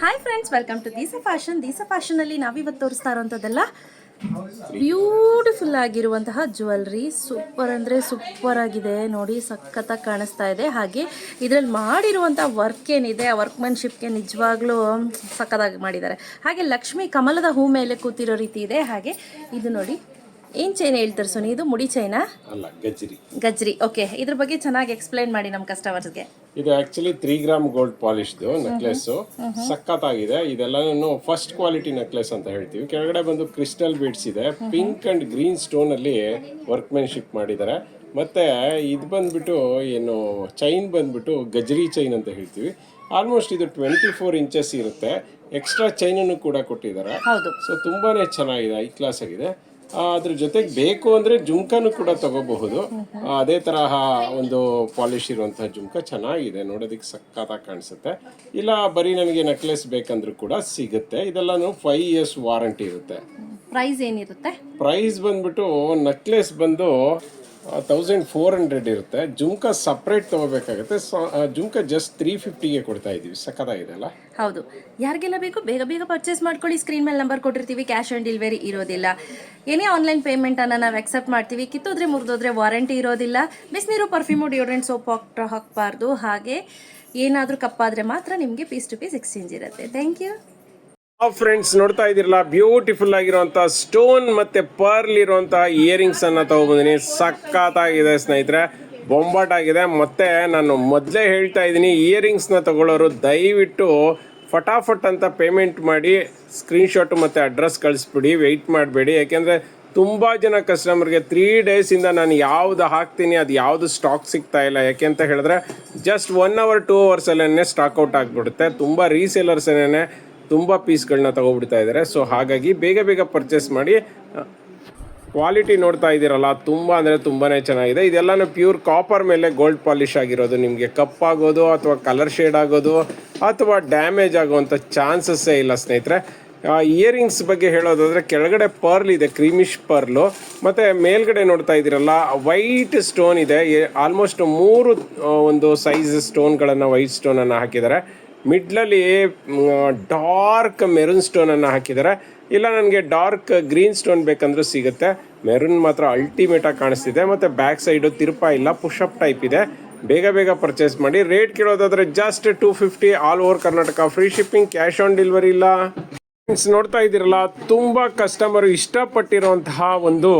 Hi friends welcome to Deesa fashion Deesa ಫ್ಯಾಷನಲ್ಲಿ ನಾವಿವತ್ತು ತೋರಿಸ್ತಾ ಇರೋಂಥದ್ದೆಲ್ಲ ಬ್ಯೂಟಿಫುಲ್ ಆಗಿರುವಂತಹ ಜ್ಯುವೆಲ್ರಿ ಸೂಪರ್ ಅಂದರೆ ಸೂಪರ್ ಆಗಿದೆ. ನೋಡಿ, ಸಖತ್ತಾಗಿ ಕಾಣಿಸ್ತಾ ಇದೆ. ಹಾಗೆ ಇದರಲ್ಲಿ ಮಾಡಿರುವಂತಹ ವರ್ಕ್ ಏನಿದೆ, ಆ ವರ್ಕ್ಮನ್ಶಿಪ್ಗೆ ನಿಜವಾಗ್ಲೂ ಸಖತ್ತಾಗಿ ಮಾಡಿದ್ದಾರೆ. ಹಾಗೆ ಲಕ್ಷ್ಮಿ ಕಮಲದ ಹೂ ಮೇಲೆ ಕೂತಿರೋ ರೀತಿ ಇದೆ. ಹಾಗೆ ಇದು ನೋಡಿ ಏನು ಚೈನ್ ಹೇಳ್ತಾರೆ ಸೋನಿ? ಇದು ಮುಡಿ ಚೈನಾ ಅಲ್ಲ ಗಜ್ರಿ ಗಜ್ರಿ ಓಕೆ ಇದ್ರ ಬಗ್ಗೆ ಚೆನ್ನಾಗಿ ಎಕ್ಸ್ಪ್ಲೈನ್ ಮಾಡಿ ನಮ್ಮ ಕಸ್ಟಮರ್ಸ್ಗೆ ಇದು ಆಕ್ಚುಲಿ ತ್ರೀ ಗ್ರಾಮ್ ಗೋಲ್ಡ್ ಪಾಲಿಶ್ದು ನೆಕ್ಲೆಸ್ ಸಖತ್ತಾಗಿದೆ. ಇದೆಲ್ಲನೂ ಫಸ್ಟ್ ಕ್ವಾಲಿಟಿ ನೆಕ್ಲೆಸ್ ಅಂತ ಹೇಳ್ತೀವಿ. ಕೆಳಗಡೆ ಬಂದು ಕ್ರಿಸ್ಟಲ್ ಬೀಡ್ಸ್ ಇದೆ. ಪಿಂಕ್ ಅಂಡ್ ಗ್ರೀನ್ ಸ್ಟೋನ್ ಅಲ್ಲಿ ವರ್ಕ್ಮೆನ್ಶಿಪ್ ಮಾಡಿದ್ದಾರೆ. ಮತ್ತೆ ಇದು ಬಂದ್ಬಿಟ್ಟು ಏನು ಚೈನ್ ಬಂದ್ಬಿಟ್ಟು ಗಜ್ರಿ ಚೈನ್ ಅಂತ ಹೇಳ್ತೀವಿ. ಆಲ್ಮೋಸ್ಟ್ ಇದು ಟ್ವೆಂಟಿ ಫೋರ್ ಇಂಚಸ್ ಇರುತ್ತೆ ಎಕ್ಸ್ಟ್ರಾ ಚೈನನ್ನು ಕೂಡ ಕೊಟ್ಟಿದ್ದಾರೆ. ಹೌದು. ಸೊ ತುಂಬಾನೇ ಚೆನ್ನಾಗಿದೆ. ಐ ಕ್ಲಾಸ್ ಆಗಿದೆ. ಅದ್ರ ಜೊತೆಗೆ ಬೇಕು ಅಂದ್ರೆ ಜುಮ್ಕಾನು ಕೂಡ ತಗೋಬಹುದು. ಅದೇ ತರಹ ಒಂದು ಪಾಲಿಶ್ ಇರುವಂತಹ ಜುಮ್ಕ ಚೆನ್ನಾಗಿದೆ ನೋಡೋದಕ್ಕೆ ಸಕ್ಕತ್ತಾಗಿ ಕಾಣಿಸುತ್ತೆ. ಇಲ್ಲ ಬರೀ ನನಗೆ ನೆಕ್ಲೆಸ್ ಬೇಕಂದ್ರೂ ಕೂಡ ಸಿಗುತ್ತೆ. ಇದೆಲ್ಲ ಫೈವ್ ಇಯರ್ಸ್ ವಾರಂಟಿ ಇರುತ್ತೆ. ಪ್ರೈಸ್ ಏನಿರುತ್ತೆ? ಪ್ರೈಸ್ ಬಂದ್ಬಿಟ್ಟು ನೆಕ್ಲೆಸ್ ಬಂದು ತೌಸಂಡ್ ಫೋರ್ ಹಂಡ್ರೆಡ್ ಇರುತ್ತೆ. ಜುಮ್ಕ ಸಪ್ರೇಟ್ ತಗೋಬೇಕಾಗುತ್ತೆ. ಜುಮ್ಕ ಜಸ್ಟ್ ತ್ರೀ ಫಿಫ್ಟಿಗೆ ಕೊಡ್ತಾ ಇದೀವಿ ಸಖತ್ತಾಗಿದೆ ಅಲ್ಲ? ಹೌದು. ಯಾರಿಗೆಲ್ಲ ಬೇಕು, ಬೇಗ ಬೇಗ ಪರ್ಚೇಸ್ ಮಾಡ್ಕೊಳ್ಳಿ. ಸ್ಕ್ರೀನ್ ಮೇಲೆ ನಂಬರ್ ಕೊಟ್ಟಿರ್ತೀವಿ. ಕ್ಯಾಶ್ ಆನ್ ಡೆಲಿವರಿ ಇರೋದಿಲ್ಲ. ಏನೇ ಆನ್ಲೈನ್ ಪೇಮೆಂಟನ್ನು ನಾವು ಅಕ್ಸೆಪ್ಟ್ ಮಾಡ್ತೀವಿ. ಕಿತ್ತೋದ್ರೆ ಮುರಿದೋದ್ರೆ ವಾರಂಟಿ ಇರೋದಿಲ್ಲ. ಬಿಸಿನೀರು ಪರ್ಫ್ಯೂಮು ಡಿಯೋಡ್ರೆಂಟ್ ಸೋಪ್ ಹಾಕ್ ಹಾಕಬಾರ್ದು. ಹಾಗೆ ಏನಾದರೂ ಕಪ್ಪಾದರೆ ಮಾತ್ರ ನಿಮಗೆ ಪೀಸ್ ಟು ಪೀಸ್ ಎಕ್ಸ್ಚೇಂಜ್ ಇರುತ್ತೆ. ಥ್ಯಾಂಕ್ ಯು ಫ್ರೆಂಡ್ಸ್, ನೋಡ್ತಾ ಇದ್ದೀರಲ್ಲ? ಬ್ಯೂಟಿಫುಲ್ ಆಗಿರುವಂತ ಸ್ಟೋನ್ ಮತ್ತೆ ಪರ್ಲ್ ಇರುವಂತ ಇಯರಿಂಗ್ಸ್ ಅನ್ನ ತಗೊಬಂದಿನಿ. ಸಖತ್ತಾಗಿದೆ ಸ್ನೇಹಿತರೆ. ಬೊಂಬಾಟ್ ಆಗಿದೆ. ಮತ್ತೆ ನಾನು ಮೊದಲೇ ಹೇಳ್ತಾ ಇದ್ದೀನಿ ಇಯರಿಂಗ್ಸ್ನ ತಗೊಳ್ಳೋರು ದಯವಿಟ್ಟು ಫಟಾಫಟ್ ಅಂತ ಪೇಮೆಂಟ್ ಮಾಡಿ ಸ್ಕ್ರೀನ್ಶಾಟ್ ಮತ್ತು ಅಡ್ರೆಸ್ ಕಳಿಸ್ಬಿಡಿ. ವೆಯ್ಟ್ ಮಾಡಬೇಡಿ. ಯಾಕೆಂದರೆ ತುಂಬ ಜನ ಕಸ್ಟಮರ್ಗೆ ತ್ರೀ ಡೇಸಿಂದ ನಾನು ಯಾವ್ದು ಹಾಕ್ತೀನಿ, ಅದು ಯಾವುದು ಸ್ಟಾಕ್ ಸಿಗ್ತಾ ಇಲ್ಲ. ಯಾಕೆ ಅಂತ ಹೇಳಿದ್ರೆ ಜಸ್ಟ್ ಒನ್ ಅವರ್ ಟೂ ಅವರ್ಸಲ್ಲೇ ಸ್ಟಾಕ್ ಔಟ್ ಆಗಿಬಿಡುತ್ತೆ. ತುಂಬ ರೀಸೇಲರ್ಸ್ ಏನೇ ತುಂಬ ಪೀಸ್ಗಳನ್ನ ತಗೊಬಿಡ್ತಾ ಇದ್ದಾರೆ ಸೊ ಹಾಗಾಗಿ ಬೇಗ ಬೇಗ ಪರ್ಚೇಸ್ ಮಾಡಿ ಕ್ವಾಲಿಟಿ ನೋಡ್ತಾ ಇದ್ದೀರಲ್ಲ, ತುಂಬ ಅಂದರೆ ತುಂಬಾ ಚೆನ್ನಾಗಿದೆ. ಇದೆಲ್ಲನೂ ಪ್ಯೂರ್ ಕಾಪರ್ ಮೇಲೆ ಗೋಲ್ಡ್ ಪಾಲಿಶ್ ಆಗಿರೋದು. ನಿಮಗೆ ಕಪ್ಪಾಗೋದು ಅಥವಾ ಕಲರ್ ಶೇಡ್ ಆಗೋದು ಅಥವಾ ಡ್ಯಾಮೇಜ್ ಆಗುವಂಥ ಚಾನ್ಸಸ್ಸೇ ಇಲ್ಲ ಸ್ನೇಹಿತರೆ. ಇಯರಿಂಗ್ಸ್ ಬಗ್ಗೆ ಹೇಳೋದಾದರೆ ಕೆಳಗಡೆ ಪರ್ಲ್ ಇದೆ ಕ್ರೀಮಿಶ್ ಪರ್ಲು ಮತ್ತು ಮೇಲ್ಗಡೆ ನೋಡ್ತಾ ಇದ್ದೀರಲ್ಲ ವೈಟ್ ಸ್ಟೋನ್ ಇದೆ. ಆಲ್ಮೋಸ್ಟ್ ಮೂರು ಒಂದು ಸೈಜ್ ಸ್ಟೋನ್ಗಳನ್ನು ವೈಟ್ ಸ್ಟೋನನ್ನು ಹಾಕಿದ್ದಾರೆ. ಮಿಡ್ಲಲ್ಲಿ ಡಾರ್ಕ್ ಮೆರೂನ್ ಸ್ಟೋನನ್ನು ಹಾಕಿದ್ದಾರೆ ಇಲ್ಲ, ನನಗೆ ಡಾರ್ಕ್ ಗ್ರೀನ್ ಸ್ಟೋನ್ ಬೇಕಂದ್ರೂ ಸಿಗುತ್ತೆ. ಮೆರೂನ್ ಮಾತ್ರ ಅಲ್ಟಿಮೇಟಾಗಿ ಕಾಣಿಸ್ತಿದೆ. ಮತ್ತು ಬ್ಯಾಕ್ ಸೈಡು ತಿರುಪ ಇಲ್ಲ ಪುಷಪ್ ಟೈಪ್ ಇದೆ. ಬೇಗ ಬೇಗ ಪರ್ಚೇಸ್ ಮಾಡಿ. Rate ಕೇಳೋದಾದರೆ just two fifty all over Karnataka free shipping cash on delivery ಇಲ್ಲ. ನೋಡ್ತಾ ಇದ್ದೀರಲ್ಲ, ತುಂಬ ಕಸ್ಟಮರು ಇಷ್ಟಪಟ್ಟಿರುವಂತಹ ಒಂದು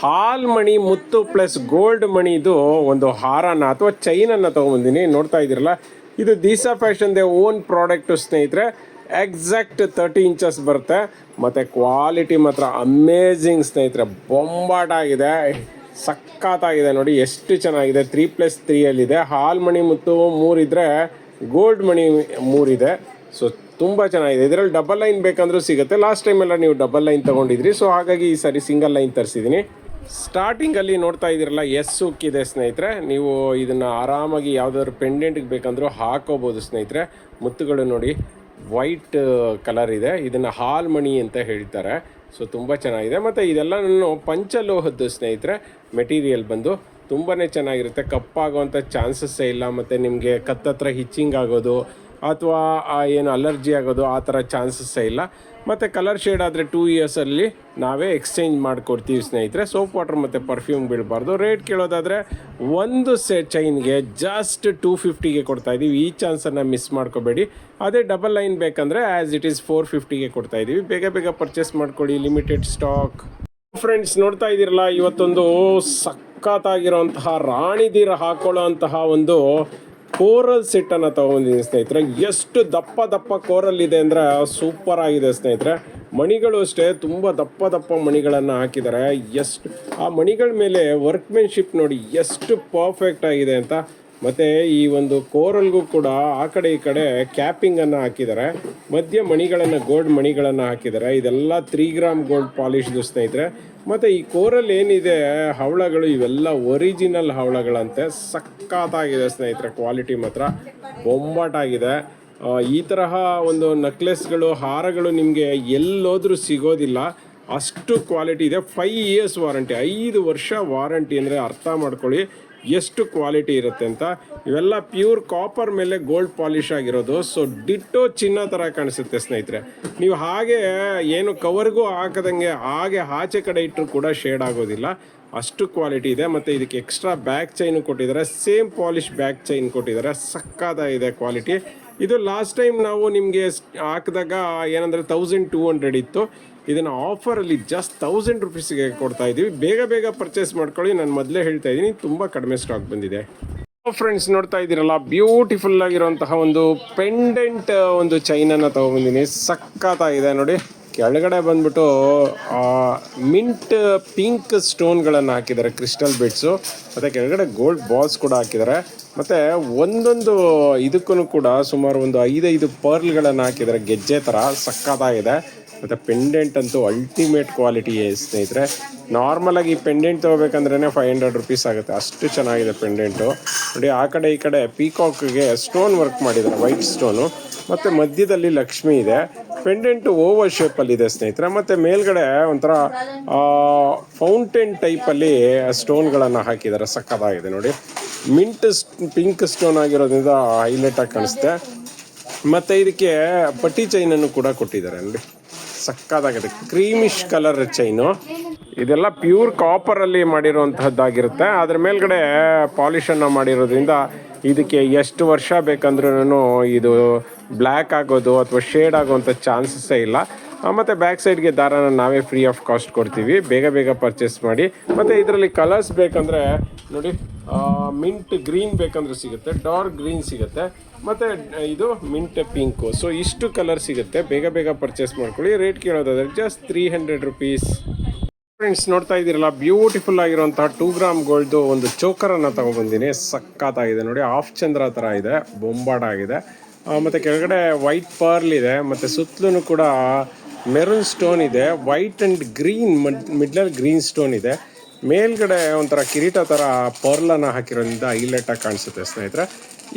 ಹಾಲ್ ಮಣಿ ಮುತ್ತು ಪ್ಲಸ್ ಗೋಲ್ಡ್ ಮಣಿದು ಒಂದು ಹಾರನ ಅಥವಾ ಚೈನನ್ನು ತೊಗೊಂಬಂದಿನಿ. ನೋಡ್ತಾ ಇದ್ದೀರಲ್ಲ ಇದು ದೀಸಾ ಫ್ಯಾಷನ್ದೇ ಓನ್ ಪ್ರಾಡಕ್ಟು ಸ್ನೇಹಿತರೆ. ಎಕ್ಸಾಕ್ಟ್ ತರ್ಟಿ ಇಂಚಸ್ ಬರುತ್ತೆ. ಮತ್ತು ಕ್ವಾಲಿಟಿ ಮಾತ್ರ ಅಮೇಝಿಂಗ್ ಸ್ನೇಹಿತರೆ. ಬೊಂಬಾಟಾಗಿದೆ. ಸಖತ್ತಾಗಿದೆ ನೋಡಿ, ಎಷ್ಟು ಚೆನ್ನಾಗಿದೆ. ತ್ರೀ ಪ್ಲಸ್ ತ್ರೀಯಲ್ಲಿದೆ ಹಾಲ್ ಮಣಿ ಮತ್ತು ಮೂರಿದ್ರೆ ಗೋಲ್ಡ್ ಮಣಿ ಮೂರಿದೆ ಸೊ ತುಂಬ ಚೆನ್ನಾಗಿದೆ. ಇದರಲ್ಲಿ ಡಬಲ್ ಲೈನ್ ಬೇಕಂದ್ರೂ ಸಿಗುತ್ತೆ. ಲಾಸ್ಟ್ ಟೈಮೆಲ್ಲ ನೀವು ಡಬಲ್ ಲೈನ್ ತೊಗೊಂಡಿದ್ರಿ. ಸೊ ಹಾಗಾಗಿ ಈ ಸರಿ ಸಿಂಗಲ್ ಲೈನ್ ತರಿಸಿದ್ದೀನಿ. ಸ್ಟಾರ್ಟಿಂಗಲ್ಲಿ ನೋಡ್ತಾ ಇದ್ದೀರಲ್ಲ ಎಸ್ ಉಕ್ಕಿದೆ ಸ್ನೇಹಿತರೆ. ನೀವು ಇದನ್ನು ಆರಾಮಾಗಿ ಯಾವುದಾದ್ರು ಪೆಂಡೆಂಟ್ಗೆ ಬೇಕಂದ್ರೂ ಹಾಕೋಬೋದು ಸ್ನೇಹಿತರೆ. ಮುತ್ತುಗಳು ನೋಡಿ ವೈಟ್ ಕಲರ್ ಇದೆ. ಇದನ್ನು ಹಾಲ್ ಮಣಿ ಅಂತ ಹೇಳ್ತಾರೆ. ಸೊ ತುಂಬ ಚೆನ್ನಾಗಿದೆ. ಮತ್ತು ಇದೆಲ್ಲನೂ ಪಂಚಲೋಹದ್ದು ಸ್ನೇಹಿತರೆ. ಮೆಟೀರಿಯಲ್ ಬಂದು ತುಂಬಾ ಚೆನ್ನಾಗಿರುತ್ತೆ. ಕಪ್ಪಾಗುವಂಥ ಚಾನ್ಸಸ್ಸೇ ಇಲ್ಲ. ಮತ್ತು ನಿಮಗೆ ಕತ್ತತ್ರ ಹಿಚ್ಚಿಂಗ್ ಆಗೋದು ಅಥವಾ ಏನು ಅಲರ್ಜಿ ಆಗೋದು ಆ ಥರ ಚಾನ್ಸಸ್ಸೇ ಇಲ್ಲ. ಮತ್ತು ಕಲರ್ ಶೇಡ್ ಆದರೆ ಟೂ ಇಯರ್ಸಲ್ಲಿ ನಾವೇ ಎಕ್ಸ್ಚೇಂಜ್ ಮಾಡಿಕೊಡ್ತೀವಿ ಸ್ನೇಹಿತರೆ. ಸೋಪ್, ವಾಟರ್ ಮತ್ತು ಪರ್ಫ್ಯೂಮ್ ಬೀಳಬಾರ್ದು ರೇಟ್ ಕೇಳೋದಾದರೆ ಒಂದು ಸೆಟ್ ಚೈನ್ಗೆ ಜಸ್ಟ್ ಟೂ ಫಿಫ್ಟಿಗೆ ಕೊಡ್ತಾ ಇದ್ದೀವಿ ಈ ಚಾನ್ಸನ್ನು ಮಿಸ್ ಮಾಡ್ಕೋಬೇಡಿ. ಅದೇ ಡಬಲ್ ಲೈನ್ ಬೇಕಂದರೆ ಆ್ಯಸ್ ಇಟ್ ಈಸ್ ಫೋರ್ ಫಿಫ್ಟಿಗೆ ಕೊಡ್ತಾ ಇದ್ದೀವಿ ಬೇಗ ಬೇಗ ಪರ್ಚೇಸ್ ಮಾಡ್ಕೊಳ್ಳಿ. ಲಿಮಿಟೆಡ್ ಸ್ಟಾಕ್ ಫ್ರೆಂಡ್ಸ್ ನೋಡ್ತಾ ಇದ್ದೀರಲ್ಲ, ಇವತ್ತೊಂದು ಸಖತ್ತಾಗಿರೋಂತಹ ರಾಣಿದೀರ ಹಾಕೊಳ್ಳೋ ಅಂತಹ ಒಂದು ಕೋರಲ್ ಸೆಟ್ಟನ್ನು ತೊಗೊಂಡಿದ್ದೀನಿ ಸ್ನೇಹಿತರೆ. ಎಷ್ಟು ದಪ್ಪ ದಪ್ಪ ಕೋರಲ್ ಇದೆ ಅಂದರೆ ಸೂಪರ್ ಆಗಿದೆ ಸ್ನೇಹಿತರೆ. ಮಣಿಗಳು ಅಷ್ಟೇ, ತುಂಬ ದಪ್ಪ ದಪ್ಪ ಮಣಿಗಳನ್ನು ಹಾಕಿದ್ದಾರೆ. ಎಷ್ಟು ಆ ಮಣಿಗಳ ಮೇಲೆ ವರ್ಕ್ಮೆನ್ಶಿಪ್ ನೋಡಿ ಎಷ್ಟು ಪರ್ಫೆಕ್ಟ್ ಆಗಿದೆ ಅಂತ ಮತ್ತು ಈ ಒಂದು ಕೋರಲ್ಗೂ ಕೂಡ ಆ ಕಡೆ ಈ ಕಡೆ ಕ್ಯಾಪಿಂಗನ್ನು ಹಾಕಿದ್ದಾರೆ. ಮಧ್ಯ ಮಣಿಗಳನ್ನು, ಗೋಲ್ಡ್ ಮಣಿಗಳನ್ನು ಹಾಕಿದ್ದಾರೆ. ಇದೆಲ್ಲ ತ್ರೀ ಗ್ರಾಮ್ ಗೋಲ್ಡ್ ಪಾಲಿಶ್ದು ಸ್ನೇಹಿತರೆ. ಮತ್ತು ಈ ಕೋರಲ್ ಏನಿದೆ, ಹವಳಗಳು ಇವೆಲ್ಲ ಒರಿಜಿನಲ್ ಹವಳಗಳಂತೆ. ಸಖತ್ತಾಗಿದೆ ಸ್ನೇಹಿತರೆ ಕ್ವಾಲಿಟಿ ಮಾತ್ರ. ಬೊಂಬಾಟಾಗಿದೆ. ಈ ತರಹ ಒಂದು ನೆಕ್ಲೆಸ್ಗಳು ಹಾರಗಳು ನಿಮಗೆ ಎಲ್ಲೋದ್ರೂ ಸಿಗೋದಿಲ್ಲ. ಅಷ್ಟು ಕ್ವಾಲಿಟಿ ಇದೆ. ಫೈವ್ ಇಯರ್ಸ್ ವಾರಂಟಿ ಐದು ವರ್ಷ ವಾರಂಟಿ ಅಂದರೆ ಅರ್ಥ ಮಾಡ್ಕೊಳ್ಳಿ. ಎಷ್ಟು ಕ್ವಾಲಿಟಿ ಇರುತ್ತೆ ಅಂತ. ಇವೆಲ್ಲ ಪ್ಯೂರ್ ಕಾಪರ್ ಮೇಲೆ ಗೋಲ್ಡ್ ಪಾಲಿಶ್ ಆಗಿರೋದು. ಸೊ ಡಿಟ್ಟೋ ಚಿನ್ನ ಥರ ಕಾಣಿಸುತ್ತೆ ಸ್ನೇಹಿತರೆ. ನೀವು ಹಾಗೆ ಏನು ಕವರ್ಗೂ ಹಾಕದಂಗೆ ಹಾಗೆ ಆಚೆ ಕಡೆ ಇಟ್ಟರು ಕೂಡ ಶೇಡ್ ಆಗೋದಿಲ್ಲ. ಅಷ್ಟು ಕ್ವಾಲಿಟಿ ಇದೆ. ಮತ್ತು ಇದಕ್ಕೆ ಎಕ್ಸ್ಟ್ರಾ ಬ್ಯಾಕ್ ಚೈನು ಕೊಟ್ಟಿದ್ದಾರೆ. ಸೇಮ್ ಪಾಲಿಶ್ ಬ್ಯಾಕ್ ಚೈನ್ ಕೊಟ್ಟಿದ್ದಾರೆ. ಸಕ್ಕತ್ತಾಗಿದೆ ಕ್ವಾಲಿಟಿ ಇದು ಲಾಸ್ಟ್ ಟೈಮ್ ನಾವು ನಿಮಗೆ ಹಾಕಿದಾಗ ಏನಂದರೆ ತೌಸಂಡ್ ಟೂ ಹಂಡ್ರೆಡ್ ಇತ್ತು. ಇದನ್ನು ಆಫರಲ್ಲಿ ಜಸ್ಟ್ ತೌಸಂಡ್ ರುಪೀಸ್ಗೆ ಕೊಡ್ತಾ ಇದ್ದೀವಿ ಬೇಗ ಬೇಗ ಪರ್ಚೇಸ್ ಮಾಡ್ಕೊಳ್ಳಿ. ನಾನು ಮೊದಲೇ ಹೇಳ್ತಾ ಇದ್ದೀನಿ ತುಂಬ ಕಡಿಮೆ ಸ್ಟಾಕ್ ಬಂದಿದೆ. ಫ್ರೆಂಡ್ಸ್ ನೋಡ್ತಾ ಇದ್ದೀರಲ್ಲ? ಬ್ಯೂಟಿಫುಲ್ ಆಗಿರುವಂತಹ ಒಂದು ಪೆಂಡೆಂಟ್ ಒಂದು ಚೈನನ್ನು ತೊಗೊಂಬಂದಿನಿ. ಸಕ್ಕತ್ತಾಗಿದೆ ನೋಡಿ. ಕೆಳಗಡೆ ಬಂದ್ಬಿಟ್ಟು ಮಿಂಟ್ ಪಿಂಕ್ ಸ್ಟೋನ್ಗಳನ್ನು ಹಾಕಿದ್ದಾರೆ ಕ್ರಿಸ್ಟಲ್ ಬಿಟ್ಸು ಮತ್ತು ಕೆಳಗಡೆ ಗೋಲ್ಡ್ ಬಾಲ್ಸ್ ಕೂಡ ಹಾಕಿದ್ದಾರೆ. ಮತ್ತು ಒಂದೊಂದು ಇದಕ್ಕೂ ಕೂಡ ಸುಮಾರು ಒಂದು ಐದೈದು ಪರ್ಲ್ಗಳನ್ನು ಹಾಕಿದ್ದಾರೆ. ಗೆಜ್ಜೆ ಥರ ಸಕ್ಕತ್ತಾಗಿದೆ ಮತ್ತು ಪೆಂಡೆಂಟ್ ಅಂತೂ ಅಲ್ಟಿಮೇಟ್ ಕ್ವಾಲಿಟಿ ಸ್ನೇಹಿತರೆ. ನಾರ್ಮಲಾಗಿ ಈ ಪೆಂಡೆಂಟ್ ತೊಗೋಬೇಕಂದ್ರೇ ಫೈವ್ ಹಂಡ್ರೆಡ್ ರುಪೀಸ್ ಆಗುತ್ತೆ. ಅಷ್ಟು ಚೆನ್ನಾಗಿದೆ ಪೆಂಡೆಂಟು ನೋಡಿ, ಆ ಕಡೆ ಈ ಕಡೆ ಪೀಕಾಕ್ಗೆ ಸ್ಟೋನ್ ವರ್ಕ್ ಮಾಡಿದ್ದಾರೆ ವೈಟ್ ಸ್ಟೋನು ಮತ್ತು ಮಧ್ಯದಲ್ಲಿ ಲಕ್ಷ್ಮಿ ಇದೆ. ಪೆಂಡೆಂಟು ಓವರ್ ಶೇಪಲ್ಲಿದೆ ಸ್ನೇಹಿತರೆ. ಮತ್ತು ಮೇಲ್ಗಡೆ ಒಂಥರ ಫೌಂಟೇನ್ ಟೈಪಲ್ಲಿ ಸ್ಟೋನ್ಗಳನ್ನು ಹಾಕಿದ್ದಾರೆ. ಸಕ್ಕತ್ತಾಗಿದೆ ನೋಡಿ. ಮಿಂಟ್ ಪಿಂಕ್ ಸ್ಟೋನ್ ಆಗಿರೋದ್ರಿಂದ ಹೈಲೈಟಾಗಿ ಕಾಣಿಸುತ್ತೆ ಮತ್ತು ಇದಕ್ಕೆ ಪಟ್ಟಿ ಚೈನನ್ನು ಕೂಡ ಕೊಟ್ಟಿದ್ದಾರೆ. ನೋಡಿ. ಸಕ್ಕತ್ತಾಗಿದೆ ಕ್ರೀಮಿಶ್ ಕಲರ್ ಚೈನು ಇದೆಲ್ಲ ಪ್ಯೂರ್ ಕಾಪರಲ್ಲಿ ಮಾಡಿರುವಂತಹದ್ದಾಗಿರುತ್ತೆ. ಅದ್ರ ಮೇಲ್ಗಡೆ ಪಾಲಿಷನ್ನು ಮಾಡಿರೋದ್ರಿಂದ ಇದಕ್ಕೆ ಎಷ್ಟು ವರ್ಷ ಬೇಕಂದ್ರೂ ಇದು ಬ್ಲ್ಯಾಕ್ ಆಗೋದು ಅಥವಾ ಶೇಡ್ ಆಗುವಂಥ ಚಾನ್ಸಸ್ಸೇ ಇಲ್ಲ. ಮತ್ತೆ ಬ್ಯಾಕ್ ಸೈಡ್ಗೆ ದಾರಾನ ನಾವೇ ಫ್ರೀ ಆಫ್ ಕಾಸ್ಟ್ ಕೊಡ್ತೀವಿ. ಬೇಗ ಬೇಗ ಪರ್ಚೇಸ್ ಮಾಡಿ. ಮತ್ತು ಇದರಲ್ಲಿ ಕಲರ್ಸ್ ಬೇಕಂದರೆ ನೋಡಿ ಮಿಂಟ್ ಗ್ರೀನ್ ಬೇಕಂದ್ರೆ ಸಿಗುತ್ತೆ ಡಾರ್ಕ್ ಗ್ರೀನ್ ಸಿಗುತ್ತೆ ಮತ್ತು ಇದು ಮಿಂಟ್ ಪಿಂಕು ಸೊ ಇಷ್ಟು ಕಲರ್ ಸಿಗುತ್ತೆ. ಬೇಗ ಬೇಗ ಪರ್ಚೇಸ್ ಮಾಡ್ಕೊಳ್ಳಿ. Rate ಕೇಳೋದಾದ್ರೆ just three hundred rupees friends ನೋಡ್ತಾ ಇದ್ದೀರಲ್ಲ ಬ್ಯೂಟಿಫುಲ್ ಆಗಿರುವಂತಹ ಟೂ ಗ್ರಾಮ್ ಗೋಲ್ಡ್ದು ಒಂದು ಚೋಕರನ್ನು ತಗೊಬಂದಿನಿ. ಸಕ್ಕತ್ತಾಗಿದೆ ನೋಡಿ ಆಫ್ ಚಂದ್ರ ಥರ ಇದೆ ಬೊಂಬಾಡ ಆಗಿದೆ. ಆ, ಮತ್ತೆ ಕೆಳಗಡೆ ವೈಟ್ ಪರ್ಲ್ ಇದೆ ಮತ್ತೆ ಸುತ್ತಲೂ ಕೂಡ ಮೆರೂನ್ ಸ್ಟೋನ್ ಇದೆ ವೈಟ್ ಅಂಡ್ ಗ್ರೀನ್ ಮಿಡ್ಲಲ್ಲಿ ಗ್ರೀನ್ ಸ್ಟೋನ್ ಇದೆ. ಮೇಲ್ಗಡೆ ಒಂಥರ ಕಿರೀಟ ಥರ ಪರ್ಲನ್ನು ಹಾಕಿರೋದ್ರಿಂದ ಐಲೆಟ್ ಆಗಿ ಕಾಣಿಸುತ್ತೆ ಸ್ನೇಹಿತರೆ.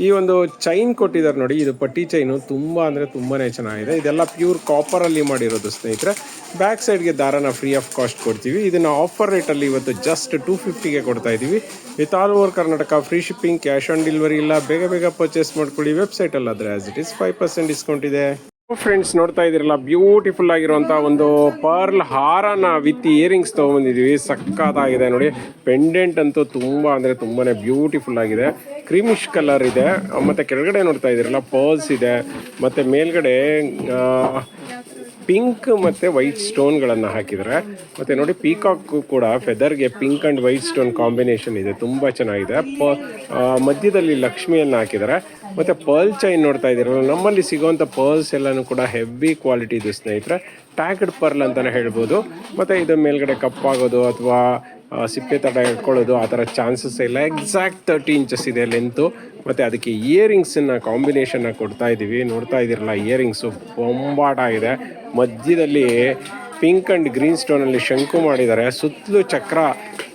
ಈ ಒಂದು ಚೈನ್ ಕೊಟ್ಟಿದ್ದಾರೆ ನೋಡಿ, ಇದು ಪಟ್ಟಿ ಚೈನು ತುಂಬ ಅಂದರೆ ತುಂಬಾ ಚೆನ್ನಾಗಿದೆ. ಇದೆಲ್ಲ ಪ್ಯೂರ್ ಕಾಪರಲ್ಲಿ ಮಾಡಿರೋದು ಸ್ನೇಹಿತರೆ. ಬ್ಯಾಕ್ ಸೈಡ್ಗೆ ದಾರನ ಫ್ರೀ ಆಫ್ ಕಾಸ್ಟ್ ಕೊಡ್ತೀವಿ. ಇದನ್ನು ಆಫರ್ ರೇಟಲ್ಲಿ ಇವತ್ತು ಜಸ್ಟ್ ಟೂ ಫಿಫ್ಟಿಗೆ ಕೊಡ್ತಾ ಇದ್ದೀವಿ. With all over Karnataka free shipping cash on delivery ಇಲ್ಲ. ಬೇಗ ಬೇಗ ಪರ್ಚೇಸ್ ಮಾಡ್ಕೊಳ್ಳಿ. ವೆಬ್ಸೈಟಲ್ಲಿ ಆದರೆ as it is five percent discount ಇದೆ. ಫ್ರೆಂಡ್ಸ್ ನೋಡ್ತಾ ಇದ್ದೀರಲ್ಲ? ಬ್ಯೂಟಿಫುಲ್ ಆಗಿರುವಂತ ಒಂದು ಪರ್ಲ್ ಹಾರನ ವಿತ್ ಇಯರಿಂಗ್ಸ್ ತೊಗೊಂಬಂದಿದ್ದೀವಿ ಸಕ್ಕತ್ತಾಗಿದೆ ನೋಡಿ. ಪೆಂಡೆಂಟ್ ಅಂತೂ ತುಂಬ ಅಂದ್ರೆ ತುಂಬಾನೇ ಬ್ಯೂಟಿಫುಲ್ ಆಗಿದೆ. ಕ್ರೀಮಿಶ್ ಕಲರ್ ಇದೆ. ಮತ್ತೆ ಕೆಳಗಡೆ ನೋಡ್ತಾ ಇದ್ದೀರಲ್ಲ ಪರ್ಲ್ಸ್ ಇದೆ. ಮತ್ತೆ ಮೇಲ್ಗಡೆ ಪಿಂಕ್ ಮತ್ತು ವೈಟ್ ಸ್ಟೋನ್ಗಳನ್ನು ಹಾಕಿದ್ದಾರೆ ಮತ್ತು ನೋಡಿ ಪೀಕಾಕ್ ಕೂಡ ಫೆದರ್ಗೆ pink and white stone combination ಇದೆ, ತುಂಬ ಚೆನ್ನಾಗಿದೆ. ಪ ಮಧ್ಯದಲ್ಲಿ ಲಕ್ಷ್ಮಿಯನ್ನು ಹಾಕಿದ್ದಾರೆ, ಮತ್ತು ಪರ್ಲ್ ಚೈನ್ ನೋಡ್ತಾ ಇದ್ದೀರಲ್ಲ, ನಮ್ಮಲ್ಲಿ ಸಿಗುವಂಥ ಪರ್ಲ್ಸ್ ಎಲ್ಲನೂ ಕೂಡ ಹೆವಿ ಕ್ವಾಲಿಟಿ ಇದೆ ಸ್ನೇಹಿತರೆ. ಟ್ಯಾಗ್ಡ್ ಪರ್ಲ್ ಅಂತಲೇ ಹೇಳ್ಬೋದು, ಮತ್ತು ಇದು ಮೇಲ್ಗಡೆ ಕಪ್ಪಾಗೋದು ಅಥವಾ ಸಿಪ್ಪೆ ತಡ ಇಟ್ಕೊಳ್ಳೋದು ಆ ಥರ ಚಾನ್ಸಸ್ ಇಲ್ಲ. ಎಕ್ಸಾಕ್ಟ್ ತರ್ಟಿ ಇಂಚಸ್ ಇದೆ ಲೆಂತು. ಮತ್ತು ಅದಕ್ಕೆ ಇಯರಿಂಗ್ಸನ್ನು ಕಾಂಬಿನೇಷನ್ನ ಕೊಡ್ತಾ ಇದ್ದೀವಿ ನೋಡ್ತಾ ಇದ್ದೀರಲ್ಲ ಇಯರಿಂಗ್ಸು ಬೊಂಬಾಟ ಇದೆ. ಮಧ್ಯದಲ್ಲಿ ಪಿಂಕ್ ಆ್ಯಂಡ್ ಗ್ರೀನ್ ಸ್ಟೋನಲ್ಲಿ ಶಂಕು ಮಾಡಿದ್ದಾರೆ. ಸುತ್ತಲೂ ಚಕ್ರ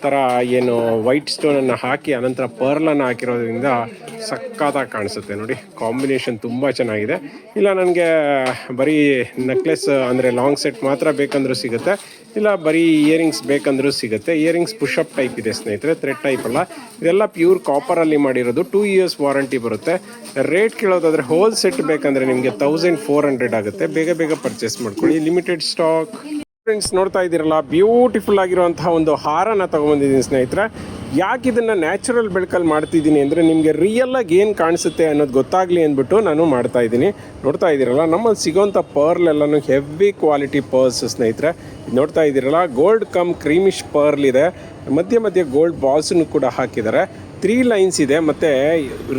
ಥರ ಏನು ವೈಟ್ ಸ್ಟೋನನ್ನು ಹಾಕಿ ಅನಂತರ ಪರ್ಲನ್ನು ಹಾಕಿರೋದ್ರಿಂದ ಸಕ್ಕತ್ತಾಗಿ ಕಾಣಿಸುತ್ತೆ ನೋಡಿ. ಕಾಂಬಿನೇಷನ್ ತುಂಬ ಚೆನ್ನಾಗಿದೆ. ಇಲ್ಲ, ನನಗೆ ಬರೀ ನೆಕ್ಲೆಸ್ ಅಂದರೆ ಲಾಂಗ್ ಸೆಟ್ ಮಾತ್ರ ಬೇಕಂದ್ರೂ ಸಿಗುತ್ತೆ. ಇಲ್ಲ, ಬರೀ ಇಯರಿಂಗ್ಸ್ ಬೇಕಂದರೂ ಸಿಗುತ್ತೆ. ಇಯರಿಂಗ್ಸ್ ಪುಷಪ್ ಟೈಪ್ ಇದೆ ಸ್ನೇಹಿತರೆ ಥ್ರೆಡ್ ಟೈಪ್ ಅಲ್ಲ. ಇದೆಲ್ಲ ಪ್ಯೂರ್ ಕಾಪರಲ್ಲಿ ಮಾಡಿರೋದು. ಟೂ ಇಯರ್ಸ್ ವಾರಂಟಿ ಬರುತ್ತೆ. ರೇಟ್ ಕೇಳೋದಾದರೆ ಹೋಲ್ ಸೆಟ್ ಬೇಕಂದರೆ ನಿಮಗೆ ತೌಸಂಡ್ ಫೋರ್ ಹಂಡ್ರೆಡ್ ಆಗುತ್ತೆ. ಬೇಗ ಬೇಗ ಪರ್ಚೇಸ್ ಮಾಡ್ಕೊಳ್ಳಿ. ಲಿಮಿಟೆಡ್ ಸ್ಟಾಕ್ ಫ್ರೆಂಡ್ಸ್ ನೋಡ್ತಾ ಇದ್ದೀರಲ್ಲ ಬ್ಯೂಟಿಫುಲ್ ಆಗಿರುವಂತಹ ಒಂದು ಹಾರನ ತಗೊಂಬಂದಿದ್ದೀನಿ ಸ್ನೇಹಿತರೆ. ಯಾಕೆ ಇದನ್ನು ನ್ಯಾಚುರಲ್ ಬೆಳಕಲ್ಲಿ ಮಾಡ್ತಿದ್ದೀನಿ ಅಂದರೆ ನಿಮಗೆ ರಿಯಲ್ ಆಗಿ ಏನು ಕಾಣಿಸುತ್ತೆ ಅನ್ನೋದು ಗೊತ್ತಾಗಲಿ ಅಂದ್ಬಿಟ್ಟು ನಾನು ಮಾಡ್ತಾ ಇದ್ದೀನಿ. ನೋಡ್ತಾ ಇದ್ದೀರಲ್ಲ, ನಮ್ಮಲ್ಲಿ ಸಿಗೋಂಥ ಪರ್ಲ್ ಎಲ್ಲನೂ ಹೆವಿ ಕ್ವಾಲಿಟಿ ಪರ್ಲ್ಸ್ ಸ್ನೇಹಿತರೆ. ನೋಡ್ತಾ ಇದ್ದೀರಲ್ಲ ಗೋಲ್ಡ್ ಕಮ್ ಕ್ರೀಮಿಶ್ ಪರ್ಲ್ ಇದೆ. ಮಧ್ಯೆ ಮಧ್ಯೆ ಗೋಲ್ಡ್ ಬಾಲ್ಸನ್ನು ಕೂಡ ಹಾಕಿದ್ದಾರೆ. ತ್ರೀ ಲೈನ್ಸ್ ಇದೆ, ಮತ್ತು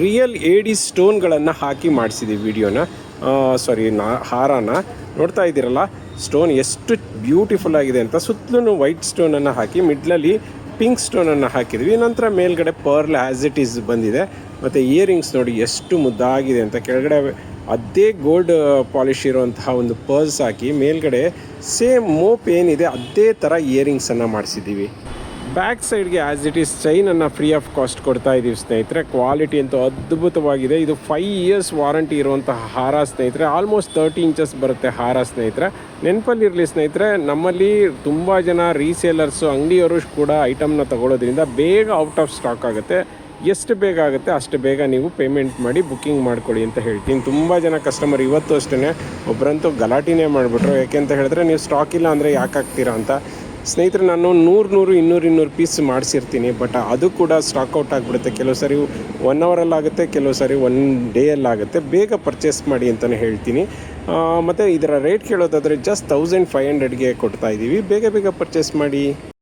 ರಿಯಲ್ ಏಡಿ ಸ್ಟೋನ್ಗಳನ್ನು ಹಾಕಿ ಮಾಡಿಸಿದ್ದೀವಿ ವಿಡಿಯೋನ ಸಾರಿ ನಾ ಹಾರನ. ನೋಡ್ತಾ ಇದ್ದೀರಲ್ಲ ಸ್ಟೋನ್ ಎಷ್ಟು ಬ್ಯೂಟಿಫುಲ್ ಆಗಿದೆ ಅಂತ ಸುತ್ತಲೂ ವೈಟ್ ಸ್ಟೋನನ್ನು ಹಾಕಿ ಮಿಡ್ಲಲ್ಲಿ ಪಿಂಕ್ ಸ್ಟೋನನ್ನು ಹಾಕಿದ್ವಿ. ನಂತರ ಮೇಲ್ಗಡೆ ಪರ್ಲ್ ಆ್ಯಸ್ ಇಟ್ ಈಸ್ ಬಂದಿದೆ. ಮತ್ತು ಇಯರಿಂಗ್ಸ್ ನೋಡಿ ಎಷ್ಟು ಮುದ್ದಾಗಿದೆ ಅಂತ ಕೆಳಗಡೆ ಅದೇ ಗೋಲ್ಡ್ ಪಾಲಿಶ್ ಇರುವಂತಹ ಒಂದು ಪರ್ಸ್ ಹಾಕಿ ಮೇಲ್ಗಡೆ ಸೇಮ್ ಮೋಪ್ ಏನಿದೆ, ಅದೇ ಥರ ಇಯರಿಂಗ್ಸನ್ನು ಮಾಡಿಸಿದ್ದೀವಿ. ಬ್ಯಾಕ್ ಸೈಡ್ಗೆ ಆ್ಯಸ್ ಇಟ್ ಈಸ್ ಚೈನನ್ನು ಫ್ರೀ ಆಫ್ ಕಾಸ್ಟ್ ಕೊಡ್ತಾ ಇದ್ದೀವಿ ಸ್ನೇಹಿತರೆ. ಕ್ವಾಲಿಟಿ ಅಂತೂ ಅದ್ಭುತವಾಗಿದೆ. ಇದು ಫೈವ್ ಇಯರ್ಸ್ ವಾರಂಟಿ ಇರುವಂಥ ಹಾರ ಸ್ನೇಹಿತರೆ. ಆಲ್ಮೋಸ್ಟ್ ತರ್ಟಿ ಇಂಚಸ್ ಬರುತ್ತೆ ಹಾರ ಸ್ನೇಹಿತರೆ. ನೆನಪಲ್ಲಿರಲಿ ಸ್ನೇಹಿತರೆ, ನಮ್ಮಲ್ಲಿ ತುಂಬ ಜನ ರೀಸೇಲರ್ಸು ಅಂಗಡಿಯವರು ಕೂಡ ಐಟಮ್ನ ತಗೊಳ್ಳೋದ್ರಿಂದ ಬೇಗ ಔಟ್ ಆಫ್ ಸ್ಟಾಕ್ ಆಗುತ್ತೆ. ಎಷ್ಟು ಬೇಗ ಆಗುತ್ತೆ ಅಷ್ಟು ಬೇಗ ನೀವು ಪೇಮೆಂಟ್ ಮಾಡಿ ಬುಕ್ಕಿಂಗ್ ಮಾಡ್ಕೊಳ್ಳಿ ಅಂತ ಹೇಳ್ತೀನಿ. ತುಂಬ ಜನ ಕಸ್ಟಮರ್ ಇವತ್ತು ಅಷ್ಟೇ ಒಬ್ಬರಂತೂ ಗಲಾಟಿನೇ ಮಾಡಿಬಿಟ್ರು. ಯಾಕೆ ಅಂತ ಹೇಳಿದ್ರೆ, ನೀವು ಸ್ಟಾಕ್ ಇಲ್ಲ ಅಂದರೆ ಯಾಕೆ ಹಾಕ್ತೀರಾ ಅಂತ. ಸ್ನೇಹಿತರೆ, ನಾನು ನೂರು ನೂರು, ಇನ್ನೂರು ಇನ್ನೂರು ಪೀಸ್ ಮಾಡಿಸಿರ್ತೀನಿ ಬಟ್ ಅದು ಕೂಡ ಸ್ಟಾಕ್ ಔಟ್ ಆಗಿಬಿಡುತ್ತೆ. ಕೆಲವು ಸಾರಿ ಒನ್ ಅವರಲ್ಲಾಗುತ್ತೆ ಕೆಲವು ಸಾರಿ ಒನ್ ಡೇಯಲ್ಲಾಗುತ್ತೆ ಬೇಗ ಪರ್ಚೇಸ್ ಮಾಡಿ ಅಂತಲೇ ಹೇಳ್ತೀನಿ. ಮತ್ತು ಇದರ ರೇಟ್ ಕೇಳೋದಾದರೆ ಜಸ್ಟ್ ತೌಸಂಡ್ ಫೈವ್ ಹಂಡ್ರೆಡ್ಗೆ ಕೊಡ್ತಾ ಇದ್ದೀವಿ ಬೇಗ ಬೇಗ ಪರ್ಚೇಸ್ ಮಾಡಿ.